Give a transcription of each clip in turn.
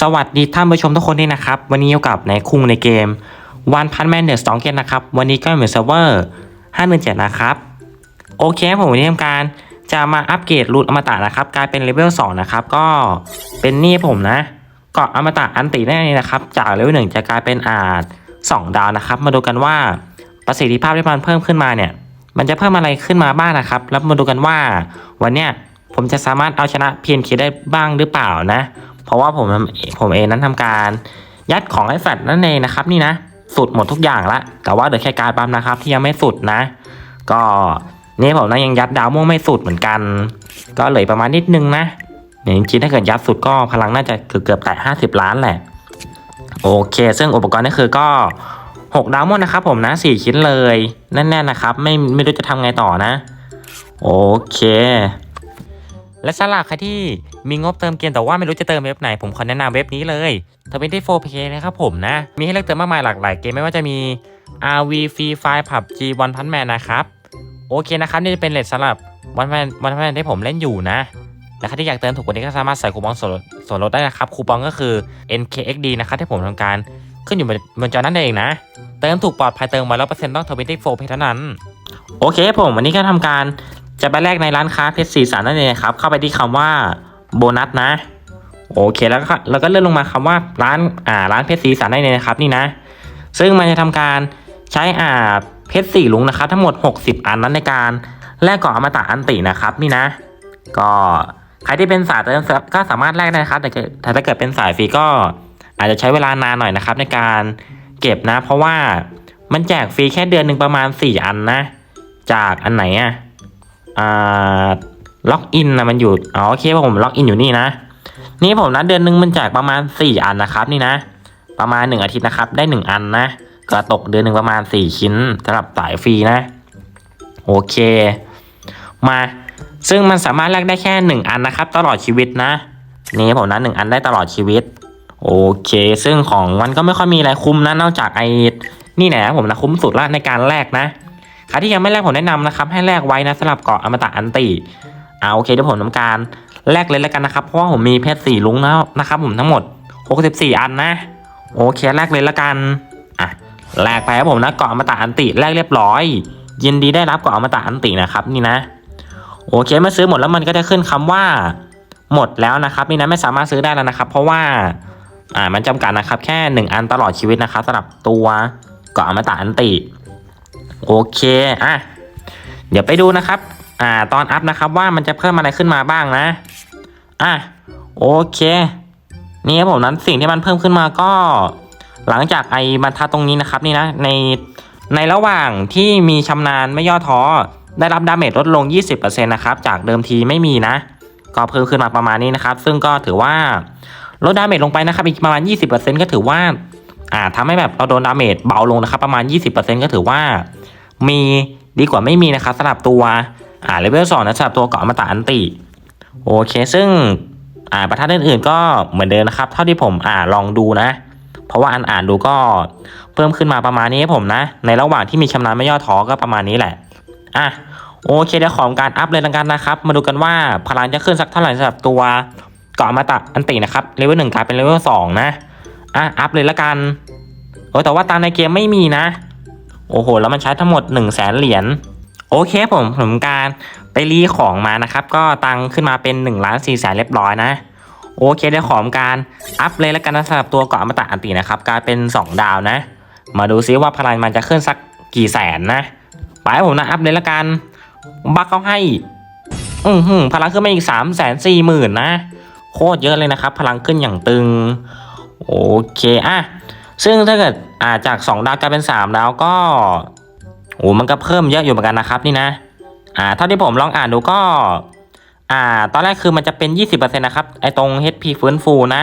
สวัสดีท่านผู้ชมทุกคนด้วยนะครับ วันนี้อยู่กับในคุงในเกม One Punch Man The Strong นะครับ วันนี้ก็เหมือนเซิร์ฟเวอร์517นะครับ โอเคผมวันนี้ทำการจะมาอัปเกรดรูทอมตะนะครับกลายเป็นเลเวล2นะครับ ก็เป็นนี่ผมนะเกาะอมตะอันติแน่เลยนะครับ จากเลเวลหนึ่งจะกลายเป็นอาจ2ดาวนะครับ มาดูกันว่าประสิทธิภาพที่มันเพิ่มขึ้นมาเนี่ย มันจะเพิ่มอะไรขึ้นมาบ้างนะครับ แล้วมาดูกันว่าวันเนี้ยผมจะสามารถเอาชนะ PNK ได้บ้างหรือเปล่านะ เพราะว่าผมผมเองนั้นทำการยัดของไอ้แฟดนั่นเองนะครับ นี่นะ สุดหมดทุกอย่างละแต่ว่าเหลือแค่การปั๊มนะครับ ที่ยังไม่สุดนะ ก็นี่ผมนะยังยัดดาวม่วงไม่สุดเหมือนกัน ก็เหลือประมาณนิดนึงนะเนี่ยจริงๆถ้าเกิดยัดสุดก็พลังน่าจะเกือบเกือบแต่ห้าสิบล้านแหละ โอเค ซึ่งอุปกรณ์นี่คือก็6ดาวม่วงนะครับ ผมนะ4ชิ้นเลยแน่นๆนะครับ ไม่ไม่รู้จะทำไงต่อนะ โอเคและสำหรับใครที่ มีงบเติมเกมแต่ว่าไม่รู้จะเติมเว็บไหน ผมขอแนะนำเว็บนี้เลยทวินที่ 4K นะครับผมนะ มีให้เลือกเติมมากมายหลากหลายเกมไม่ว่าจะมี RV Free Fire PUBG One Punch Man นะครับโอเคนะครับนี่จะเป็นเลทสำหรับ One Punch One Punch Man ที่ผมเล่นอยู่นะและใครที่อยากเติมถูกกว่านี้ก็สามารถใส่คูปองส่วนลดส่วนลดได้นะครับคูปองก็คือ NKXD นะครับที่ผมทำการขึ้นอยู่บนบนจอนั่นเองนะ เติมถูกปลอดภัยเติมมาแล้วเปอร์เซ็นต์ต้องทวินที่ 4K เท่านั้น โอเคผมวันนี้ก็ทำการจะไปแลกในร้านค้าเพชรสีสันนั่นเองครับเข้าไปที่คำว่า โบนัสนะ โอเคแล้วก็แล้วก็เลื่อนลงมาคำว่าร้านอ่าร้านเพชรสีสันได้เลยนะครับนี่นะ ซึ่งมันจะทำการใช้อ่าเพชรสี่ลุงนะครับ ทั้งหมด 60 อันนั้นในการแลกกล่องอมตะอันตินะครับนี่นะ ก็ใครที่เป็นสายเติมก็สามารถแลกได้นะครับ แต่ถ้าเกิดเป็นสายฟรีก็อาจจะใช้เวลานานหน่อยนะครับ ในการเก็บนะ เพราะว่ามันแจกฟรีแค่เดือนหนึ่งประมาณ 4 อันนะ จากอันไหนอะอ่า ล็อกอินนะมันอยู่อ๋อโอเคผมล็อกอินอยู่นี่นะ นี่ผมนะเดือนหนึ่งมันแจกประมาณ 4 อันนะครับนี่นะ ประมาณ 1 อาทิตย์นะครับ ได้ 1 อันนะ ก็ตกเดือนหนึ่งประมาณ 4 ชิ้นสำหรับสายฟรีนะ โอเค มาซึ่งมันสามารถแลกได้แค่ 1 อันนะครับ ตลอดชีวิตนะ นี่ผมนะ1อันได้ตลอดชีวิต โอเค ซึ่งของมันก็ไม่ค่อยมีอะไรคุ้มนะนอกจากไอ้นี่แหละผมนะคุ้มสุดละในการแลกนะใครที่ยังไม่แลกผมแนะนำนะครับ ให้แลกไว้นะสำหรับเกาะอมตะอันติ อ่าโอเคเดี๋ยวผมทำการแลกเลยแล้วกันนะครับเพราะว่าผมมีเพชรสี่ลุงแล้วนะครับ ผมทั้งหมด 64 อันนะ โอเคแลกเลยแล้วกันอะแลกไปครับผมนะเกาะอมตะอันติแลกเรียบร้อย ยินดีได้รับเกาะอมตะอันตินะครับนี่นะโอเคเมื่อซื้อหมดแล้วมันก็จะขึ้นคำว่า หมดแล้วนะครับนี่นะไม่สามารถซื้อได้แล้วนะครับ เพราะว่าอ่ามันจำกัดนะครับ แค่หนึ่งอันตลอดชีวิตนะครับสำหรับตัวเกาะอมตะอันติ โอเคอะเดี๋ยวไปดูนะครับ อ่าตอนอัพนะครับว่ามันจะเพิ่มอะไรขึ้นมาบ้างนะ อะโอเค นี่ครับผมนั้นสิ่งที่มันเพิ่มขึ้นมาก็ หลังจากไอ้บรรทัดตรงนี้นะครับนี่นะในในระหว่างที่มีชำนาญไม่ย่อท้อ ได้รับดาเมจลดลง 20%นะครับจากเดิมทีไม่มีนะ ก็เพิ่มขึ้นมาประมาณนี้นะครับ ซึ่งก็ถือว่าลดดาเมจลงไปนะครับอีกประมาณ 20%ก็ถือว่าอ่าทำให้แบบเราโดนดาเมจเบาลงนะครับ ประมาณ 20%ก็ถือว่า มีดีกว่าไม่มีนะครับสำหรับตัว อ่าเลเวลสองนะสำหรับตัวเกาะอมตะอันติโอเคซึ่งอ่าประทัดอื่นๆก็เหมือนเดิมนะครับ เท่าที่ผมอ่าลองดูนะ เพราะว่าอ่านอ่านดูก็เพิ่มขึ้นมาประมาณนี้ให้ผมนะ ในระหว่างที่มีชำนาญไม่ย่อท้อก็ประมาณนี้แหละอะโอเคเดี๋ยวของการอัพเลยละกันนะครับ มาดูกันว่าพลังจะขึ้นสักเท่าไหร่สำหรับตัวเกาะอมตะอันตินะครับเลเวลหนึ่งกลายเป็นเลเวลสองนะอะอัพเลยละกันโอ้แต่ว่าตามในเกมไม่มีนะ โอ้โห แล้วมันใช้ทั้งหมด1นึ่งแสนเหรียญ โอเคผมผมการไปรีของมานะครับ ก็ตังขึ้นมาเป็น1นึ่งล้านสี่แสนเรียบร้อยนะ โอเคได้ของการอัพเลยแล้วกันนะสำหรับตัวเกาะอมตะอันตินะครับกลายเป็น 2 ดาวนะ มาดูซิว่าพลังมันจะขึ้นสักกี่แสนนะไปผมนะอัพเลยแล้วกันบักเขาให้ อือหือพลังขึ้นมาอีก3ามแสนสี่หมื่นนะ โคตรเยอะเลยนะครับ พลังขึ้นอย่างตึง โอเคอะซึ่งถ้าเกิดอ่าจาก 2 ดาวกลายเป็น 3 ดาวก็ โอ้มันก็เพิ่มเยอะอยู่เหมือนกันนะครับนี่นะอ่าเท่าที่ผมลองอ่านดูก็อ่า ตอนแรกคือมันจะเป็น 20%นะครับไอตรง HP ฟื้นฟูนะ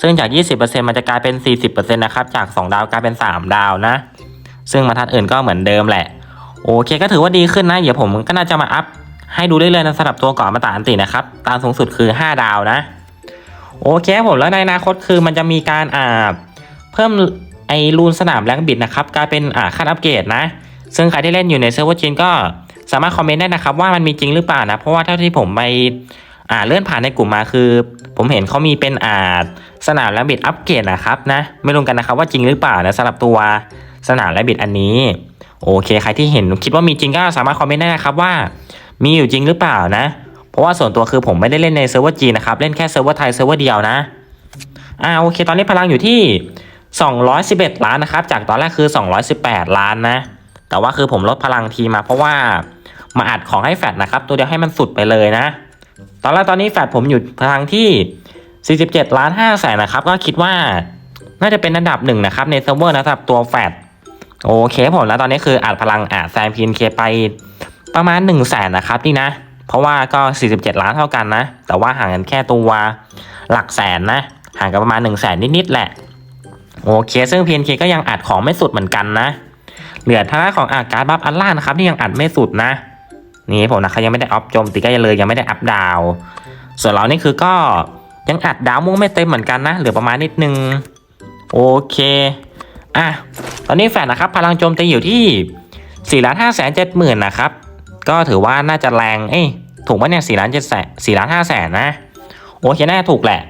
ซึ่งจาก 20%มันจะกลายเป็น 40%นะครับจาก 2 ดาวกลายเป็น 3 ดาวนะ ซึ่งมาทัดอื่นก็เหมือนเดิมแหละ โอเคก็ถือว่าดีขึ้นนะ เดี๋ยวผมก็น่าจะมาอัพให้ดูได้เลยนะสำหรับตัวกาะอมาตาอันตินะครับ ตามสูงสุดคือ 5 ดาวนะ โอเคผมแล้วในอนาคตคือมันจะมีการอ่าเพิ่มไอรูนสนามแรงบิดนะครับกลายเป็นอ่าขั้นอัปเกรดนะ ซึ่งใครที่เล่นอยู่ในเซิร์ฟเวอร์จีนก็สามารถคอมเมนต์ได้นะครับว่ามันมีจริงหรือเปล่านะ เพราะว่าเท่าที่ผมไปอ่าเลื่อนผ่านในกลุ่มมาคือ ผมเห็นเขามีเป็นอาจสนามและบิดอัปเกรดนะครับนะไม่รู้กันนะครับว่าจริงหรือเปล่านะสำหรับตัวสนามและบิดอันนี้ โอเค ใครที่เห็นคิดว่ามีจริงก็สามารถคอมเมนต์ได้นะครับว่า มีอยู่จริงหรือเปล่านะ เพราะว่าส่วนตัวคือผมไม่ได้เล่นในเซิร์ฟเวอร์จีนนะครับเล่นแค่เซิร์ฟเวอร์ไทยเซิร์ฟเวอร์เดียวนะอ่าโอเค ตอนนี้พลังอยู่ที่ 211 ล้านนะครับจากตอนแรกคือ 218 ล้านนะ แต่ว่าคือผมลดพลังทีมาเพราะว่ามาอัดของให้แฟดนะครับ ตัวเดียวให้มันสุดไปเลยนะ ตอนแรกตอนนี้แฟดผมอยู่พลังที่ 47 ล้าน5แสนนะครับ ก็คิดว่าน่าจะเป็นอันดับหนึ่งนะครับในเซิร์ฟเวอร์นะสำหรับตัวแฟดโอเคผมแล้วตอนนี้คืออัดพลังอัดแซมพีนเคไปประมาณ1 0 0 0 0แสนนะครับนี่นะ เพราะว่าก็ 47 ล้านเท่ากันนะ แต่ว่าห่างกันแค่ตัวหลักแสนนะ ห่างกันประมาณ1 0 0 0 0แสนนิดๆแหละ โอเค ซึ่ง PNK ก็ยังอัดของไม่สุดเหมือนกันนะ เหลือทางด้านของอาการ์ดบัฟอัลล่านะครับที่ยังอัดไม่สุดนะ นี่ผมนะเขายังไม่ได้อัพโจมตีก็ยังเลยยังไม่ได้อัพดาว ส่วนเรานี่คือก็ยังอัดดาวม่วงไม่เต็มเหมือนกันนะเหลือประมาณนิดนึงโอเคอะตอนนี้แฟนนะครับ พลังโจมตีอยู่ที่4ล้าน5แสน7หมื่นนะครับก็ถือว่าน่าจะแรงเอ้ยถูกไหมเนี่ย4ล้าน7แสน4ล้าน5แสนนะโอเคน่าถูกแหละ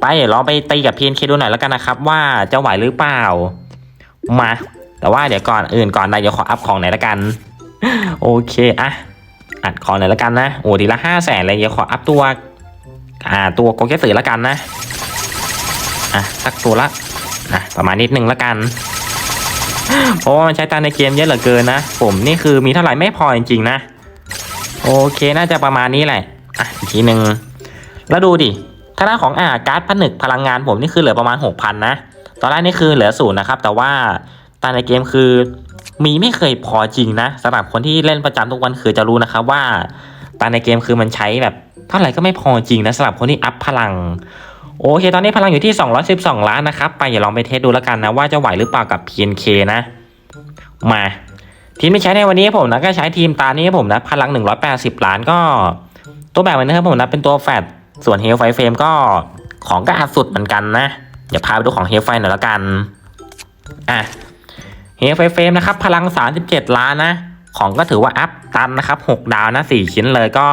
ไปเดี๋ยวลองไปตีกับ PNK ดูหน่อยแล้วกันนะครับ ว่าจะไหวหรือเปล่ามา แต่ว่าเดี๋ยวก่อนอื่นก่อนนะเดี๋ยวขออัพของไหนละกัน โอเคอะอัดของไหนละกันนะโอ้ดีละห้าแสนเลยเดี๋ยวขออัพตัวอ่าตัวโกเกสือละกันนะอะสักตัวละนะประมาณนิดนึงละกัน เพราะว่ามันใช้ตังในเกมเยอะเหลือเกินนะ ผมนี่คือมีเท่าไหร่ไม่พอจริงๆนะ โอเคน่าจะประมาณนี้แหละอะอีกทีหนึ่งแล้วดูดิถ้าน้าของอ่าการ์ดผนึกพลังงานผมนี่คือเหลือประมาณ6,000นะ ตอนแรกนี่คือเหลือศูนย์นะครับ แต่ว่า ตาในเกมคือ มีไม่เคยพอจริงนะสำหรับคนที่เล่นประจำทุกวันคือจะรู้นะครับว่าตาในเกมคือมันใช้แบบเท่าไหร่ก็ไม่พอจริงนะสำหรับคนที่อัพพลังโอเค ตอนนี้พลังอยู่ที่ 212 ล้านนะครับ ไปอย่าลองไปเทสดูแล้วกันนะว่าจะไหวหรือเปล่ากับ PNK นะ มา ทีมที่ใช้ในวันนี้ผมนะก็ใช้ทีมตานี้ผมนะพลัง 180 ล้านก็ ตัวแบบนี้ครับผมนะเป็นตัวแฟดส่วนเฮลไฟเฟรมก็ของก็อัดสุดเหมือนกันนะ เดี๋ยวพาไปดูของเฮลไฟหน่อยและกัน อะ เฮฟเฟมนะครับพลัง 37 ล้านนะ ของก็ถือว่าอัพตันนะครับ 6 ดาวนะ 4 ชิ้นเลยก็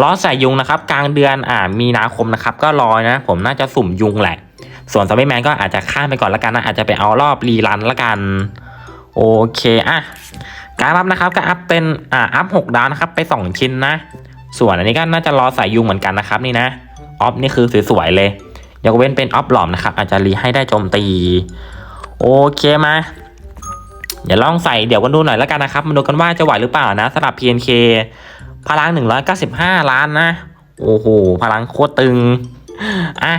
ล้อใส่ยุงนะครับ กลางเดือนอ่ามีนาคมนะครับ ก็รอนะ ผมน่าจะสุ่มยุงแหละ ส่วนซอมบี้แมนก็อาจจะข้ามไปก่อนละกันนะ อาจจะไปเอารอบรีรันละกัน โอเคอะการอัพนะครับก็อัพเป็นอ่าอัพ 6 ดาวนะครับ ไป 2 ชิ้นนะ ส่วนอันนี้ก็น่าจะรอใส่ยุงเหมือนกันนะครับนี่นะออฟนี่คือสวยๆเลยยกเว้นเป็นออฟหลอมนะครับอาจจะรีให้ได้โจมตี โอเคมา เดี๋ยวลองใส่เดี๋ยวกันดูหน่อยแล้วกันนะครับ มาดูกันว่าจะไหวหรือเปล่านะสำหรับ PNK พลัง 195 ล้านนะ โอ้โห พลังโคตรตึง อะ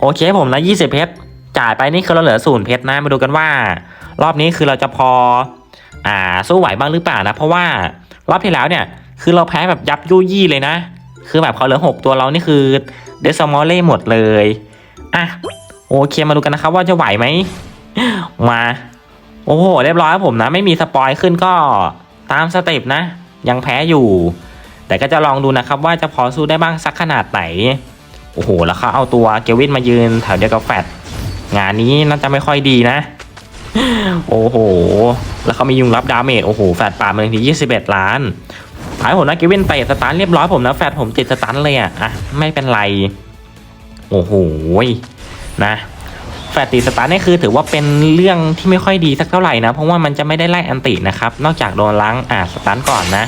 โอเคผมนะ20 เพชร จ่ายไปนี่คือเราเหลือศูนย์เพชรนะ มาดูกันว่า รอบนี้คือเราจะพอ อ่า สู้ไหวบ้างหรือเปล่านะ เพราะว่ารอบที่แล้วเนี่ย คือเราแพ้แบบยับยุยี่เลยนะ คือแบบเขาเหลือ 6 ตัวเรานี่คือเดซมอลเล่หมดเลย อะ โอเค มาดูกันนะครับว่าจะไหวไหม มา โอ้โหเรียบร้อยครับผมนะ ไม่มีสปอยขึ้นก็ตามสเต็ปนะ ยังแพ้อยู่ แต่ก็จะลองดูนะครับ ว่าจะพอสู้ได้บ้างสักขนาดไหน โอ้โห แล้วเขาเอาตัวเกวินมายืนแถวเดียวกับแฟดงานนี้น่าจะไม่ค่อยดีนะ โอ้โห แล้วเขามียุงรับดาเมจโอ้โหแฟดป่ามาถึงที่21 ล้านท้ายผมนะเกวินเตะสตันเรียบร้อยผมนะแฟดผมติดสตันเลยอะอะไม่เป็นไร โอ้โหนะ แฟตติสตาร์นี่คือถือว่าเป็นเรื่องที่ไม่ค่อยดีสักเท่าไหร่นะ เพราะว่ามันจะไม่ได้ไล่อันตินะครับ นอกจากโดนล้างอ่าสตาร์ก่อนนะ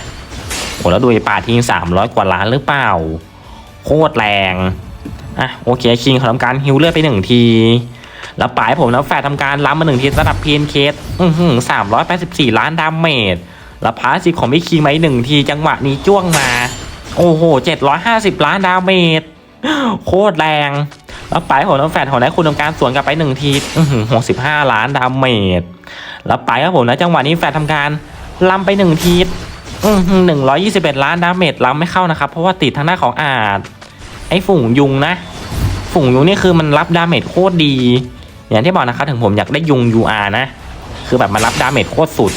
โอ้แล้วดูไอ้ป่าทิ้งสามร้อยกว่าล้านหรือเปล่า โคตรแรงอะโอเคคิงขาทำการฮิวเลือดไปหนึ่งทีแล้วปลายผมแล้วแฟดทำการล้ำมาหนึ่งทีสำหรับพีนเคสอือหือสามร้อยแปดสิบสี่ล้านดาเมจแล้วพาสิของพี่คิงมาอีกหนึ่งทีจังหวะนี้จ้วงมา โอ้โหเจ็ดร้อยห้าสิบล้านดาเมจโคตรแรง แล้วไปของน้องแฟดของนายคุณทำการสวนกลับไปหนึ่งทีหกสิบห้าล้านดาเมจแล้วไปครับผมนะจังหวะนี้แฟดทำการล้ำไปหนึ่งทีหนึ่งร้อยยี่สิบเอ็ดล้านดาเมจล้ำไม่เข้านะครับ เพราะว่าติดทางหน้าของอาดไอ้ฝูงยุงนะ ฝูงยุงนี่คือมันรับดาเมจโคตรดี อย่างที่บอกนะครับถึงผมอยากได้ยุง UR นะ คือแบบมันรับดาเมจโคตรสุด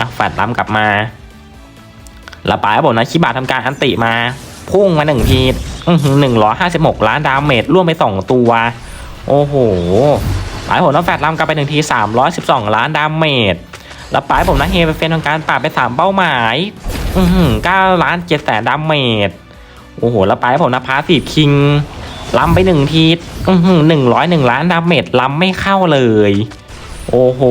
อะแฟดล้ำกลับมาแล้วไปครับผมนะชิบะทำการอันติมาพุ่งมาหนึ่งที หนึ่งร้อยห้าสิบหกล้านดาเมจร่วมไปสองตัว โอ้โหปลายผมน้องแฟดลำกลับไปหนึ่งทีสามร้อยสิบสองล้านดาเมจแล้วปลายผมนะเฮไปเฟนทำการปราบไปสามเป้าหมายอือหือเก้าล้านเจ็ดแสนดาเมจโอ้โห แล้วปลายผมนะพาสีคิงล้ำไปหนึ่งทีหนึ่งร้อยหนึ่งล้านดาเมจล้ำไม่เข้าเลย โอ้โห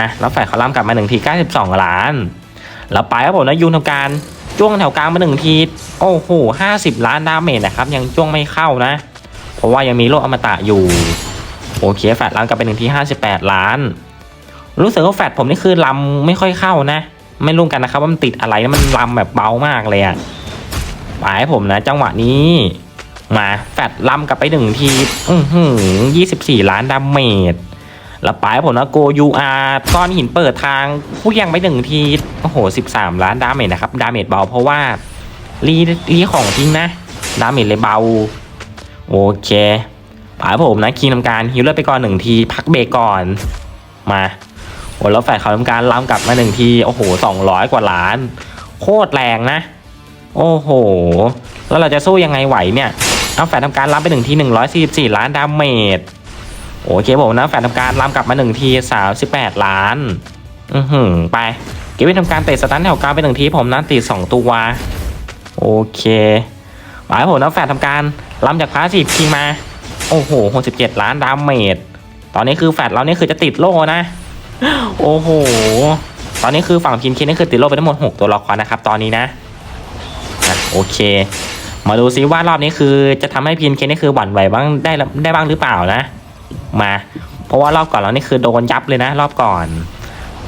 นะ แล้วแฟดเขาล้ำกลับมาหนึ่งทีเก้าสิบสองล้าน แล้วไปครับผมนะยูนทำการ จ้วงแถวกลางมาหนึ่งที โอ้โหห้าสิบล้านดาเมจนะครับ ยังจ้วงไม่เข้านะ เพราะว่ายังมีโลกอมตะอยู่ โอเคแฟดล้ำกลับไปหนึ่งทีห้าสิบแปดล้าน รู้สึกว่าแฟดผมนี่คือลำไม่ค่อยเข้านะ ไม่รู้กันนะครับว่ามันติดอะไรนะมันลำแบบเบามากเลยอะไปให้ผมนะ จังหวะนี้ มาแฟดลำกลับไปหนึ่งที อือหือยี่สิบสี่ล้านดาเมจ แล้วปให้ผมนะโกยูอาร์ก้อนหินเปิดทางผู้ยังไปหนึ่งทีโอ้โหสิบสามล้านดาเมจนะครับดาเมจเบาเพราะว่ารีรีของจริงนะดาเมจเลยเบา โอเคผายผมนะคีนทำการฮิวเลอร์ไปก่อนหนึ่งทีพักเบรกก่อนมาโอ้แล้วแฟดเขาทำการล้ำกลับมาหนึ่งทีโอ้โหสองร้อยกว่าล้าน โคตรแรงนะ โอ้โห แล้วเราจะสู้ยังไงไหวเนี่ยเอาแฟดทำการล้ำไปหนึ่งทีหนึ่งร้อยสี่สิบสี่ล้านดาเมจ โอเคผมนะแฟนทำการล้ำกลับมาหนึ่งทีสามสิบแปดล้าน อือหือไป เก็บไว้ทำการเตะสตันแถวกลางไปหนึ่งทีผมนะตีสองตัว โอเคไปผมนะแฟนทำการล้ำจากพาสซีฟคิงมา โอ้โหหกสิบเจ็ดล้านดาเมจตอนนี้คือแฟดเรานี่คือจะติดโล่นะ โอ้โห ตอนนี้คือฝั่งพินคินนี่คือติดโล่ไปทั้งหมดหกตัวละครนะครับ ตอนนี้นะอะโอเค มาดูซิว่ารอบนี้คือจะทำให้พีนเคนนี่คือหวั่นไหวบ้างได้ได้บ้างหรือเปล่านะ มา เพราะว่ารอบก่อนเรานี่คือโดนยับเลยนะ รอบก่อน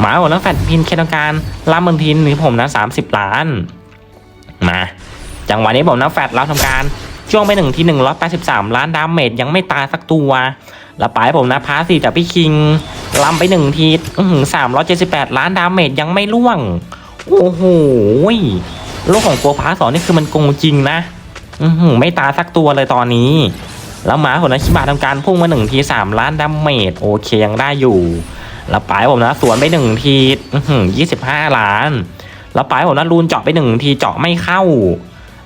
หมาหมดแล้วแฟนพินเคนต้องการรับเมืองทินหรือผมนะสามสิบล้าน มา จังหวะนี้ผมนะแฟดเราทำการช่วงไปหนึ่งทีหนึ่งร้อยแปดสิบสามล้านดาเมจยังไม่ตายสักตัวแล้วไปผมนะพาสีจากพี่คิงลำไปหนึ่งทีสามร้อยเจ็ดสิบแปดล้านดาเมจยังไม่ล่วง โอ้โหโลกของตัวพาสองนี่คือมันโกงจริงนะ อือหือไม่ตายสักตัวเลยตอนนี้ แล้วหมาผมนะชิบะทำการพุ่งมาหนึ่งทีสามล้านดาเมจโอเคยังได้อยู่ แล้วปลายผมนะสวนไปหนึ่งทียี่สิบห้าล้าน แล้วปลายผมนะรูนเจาะไปหนึ่งทีเจาะไม่เข้า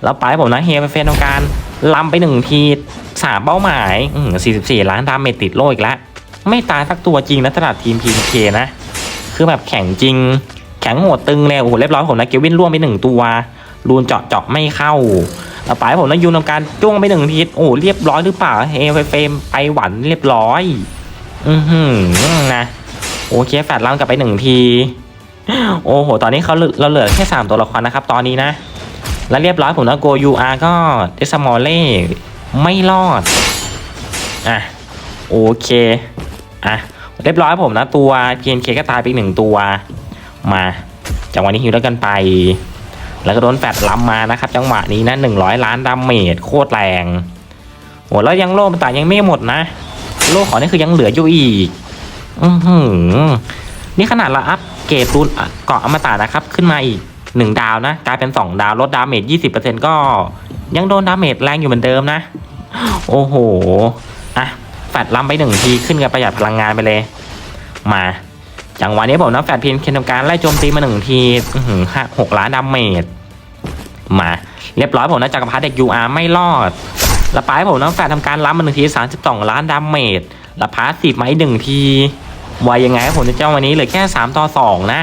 แล้วปลายผมนะเฮเฟนทำการลำไปหนึ่งทีสามเป้าหมายสี่สิบสี่ล้านดาเมจติดโลอีกแล้วไม่ตายสักตัวจริงนะสำหรับทีมพีเคนะ คือแบบแข็งจริง แข็งโหดตึงเลยโอ้โหเรียบร้อยผมนะเกวินร่วงไปหนึ่งตัวรูนเจาะเจาะไม่เข้า แล้วไปผมนะยูนทำการจ้วงไปหนึ่งทีโอ้เรียบร้อยหรือเปล่าเฮเฟรมไปหวันเรียบร้อย อือหือนะโอเคแฟดล้ำกลับไปหนึ่งทีโอ้โห ตอนนี้เขาเราเหลือแค่สามตัวละครนะครับ ตอนนี้นะ แล้วเรียบร้อยผมนะโกยูอาร์ก็เดสมอลเล่ไม่รอด อะ โอเค อะ เรียบร้อยผมนะตัว PNK ก็ตายไปหนึ่งตัว มาจังหวะนี้ฮิวแล้วกันไป แล้วก็โดนแฟดล้ำมานะครับ จังหวะนี้นะหนึ่งร้อยล้านดาเมจโคตรแรงโอ้แล้วยังโล่มันตายยังไม่หมดนะ โล่ของนี่คือยังเหลืออยู่อีก อือหือ นี่ขนาดเราอัพเกรดรูนเกาะอมตะนะครับ ขึ้นมาอีกหนึ่งดาวนะ กลายเป็นสองดาวลดดาเมจยี่สิบเปอร์เซ็นก็ ยังโดนดาเมจแรงอยู่เหมือนเดิมนะ โอ้โหอะแฟดล้ำไปหนึ่งทีขึ้นกับประหยัดพลังงานไปเลย มาจังหวะนี้ผมนะแฟดเพียนเคนทำการไล่โจมตีมาหนึ่งทีอื้อหือห้าหกล้านดาเมจ มาเรียบร้อยผมนะจักรพรรดิเด็กยูอาร์ไม่รอดล้วไปผมนะแฟดทำการล้ำมาหนึ่งทีสามสิบสองล้านดาเมจล้วพาสซีฟมาอีกหนึ่งทีวายยังไงผมจะเจ้าวันนี้เหลือแค่สามต่อสองนะ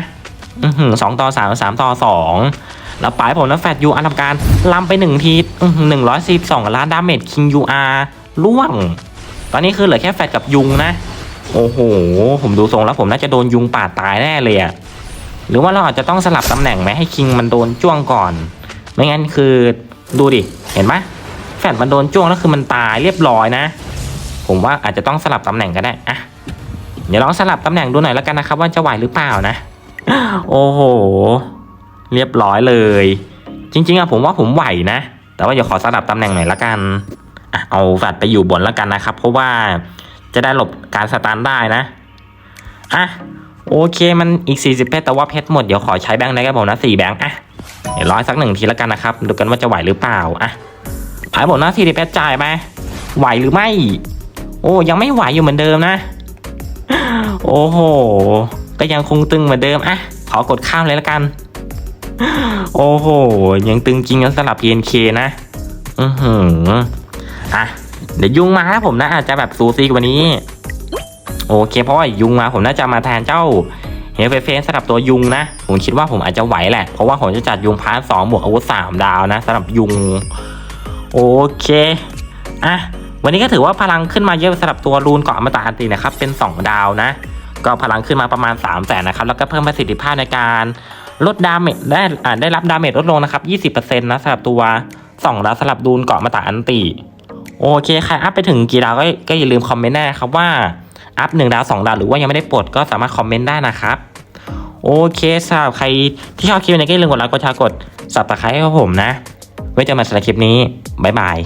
อือหือสองต่อสามสามต่อสองแล้วปลายผมนะแฟดยูอาร์ทำการล้ำไปหนึ่งทีหนึ่งร้อยสิบสองล้านดาเมจคิงยูอาร์ล่วง ตอนนี้คือเหลือแค่แฟดกับยุงนะ โอ้โห ผมดูทรงแล้วผมน่าจะโดนยุงปาดตายแน่เลยอะหรือว่าเราอาจจะต้องสลับตำแหน่งไหมให้คิงมันโดนจ้วงก่อน ไม่งั้นคือดูดิ เห็นไหมแฟดมันโดนจ้วงแล้วคือมันตายเรียบร้อยนะ ผมว่าอาจจะต้องสลับตำแหน่งก็ได้อะเดี๋ยวลองสลับตำแหน่งดูหน่อยแล้วกันนะครับ ว่าจะไหวหรือเปล่านะ โอ้โห เรียบร้อยเลย จริง ๆอะผมว่าผมไหวนะ แต่ว่าเดี๋ยวขอสลับตำแหน่งหน่อยละกันอะเอาแฟดไปอยู่บนแล้วกันนะครับ เพราะว่าจะได้หลบการสตาร์ทได้นะอะโอเคมันอีก 40เพชรแต่ว่าเพชรหมด เดี๋ยวขอใช้แบงค์ได้ครับผมนะ4แบงค์อะ เดี๋ยวร้อยสักหนึ่งทีแล้วกันนะครับ ดูกันว่าจะไหวหรือเปล่าอะผายผมดนะ40เพชรจ่ายไปไหวหรือไม่ โอ้ยังไม่ไหวอยู่เหมือนเดิมนะ โอ้โหก็ยังคงตึงเหมือนเดิมอะขอกดข้ามเลยและกัน โอ้โห ยังตึงจริงสำหรับ PNK นะ อือหืออะเดี๋ยวยุงมาครับผมนะอาจจะแบบซูซีกว่านี้ โอเคเพราะว่ายุงมาผมน่าจะมาแทนเจ้า เฮฟเฟนสำหรับตัวยุงนะ ผมคิดว่าผมอาจจะไหวแหละ เพราะว่าผมจะจัดยุงพาร์ทสองบวกอาวุธสามดาวนะสำหรับยุง โอเค อะ วันนี้ก็ถือว่าพลังขึ้นมาเยอะสำหรับตัวรูนเกาะอมตะอันตินะครับ เป็น 2 ดาวนะ ก็พลังขึ้นมาประมาณ 3 แสนนะครับ แล้วก็เพิ่มประสิทธิภาพในการลดดาเมจได้อ่าได้รับดาเมจลดลงนะครับ 20%นะสำหรับตัว2ดาวสำหรับรูนเกาะอมตะอันติโอเค ใครอัพไปถึงกี่ดาวก็ก็อย่าลืมคอมเมนต์ได้นะครับว่า อัพ1ดาว2ดาวหรือว่ายังไม่ได้ปลดก็สามารถคอมเมนต์ได้นะครับ โอเคสำหรับใครที่ชอบคลิปนี้ก็อย่าลืมกดไลค์กดแชร์กดสับตะไคร้ให้ผมนะ ไว้เจอกันใหม่สำหรับคลิปนี้บ๊ายบาย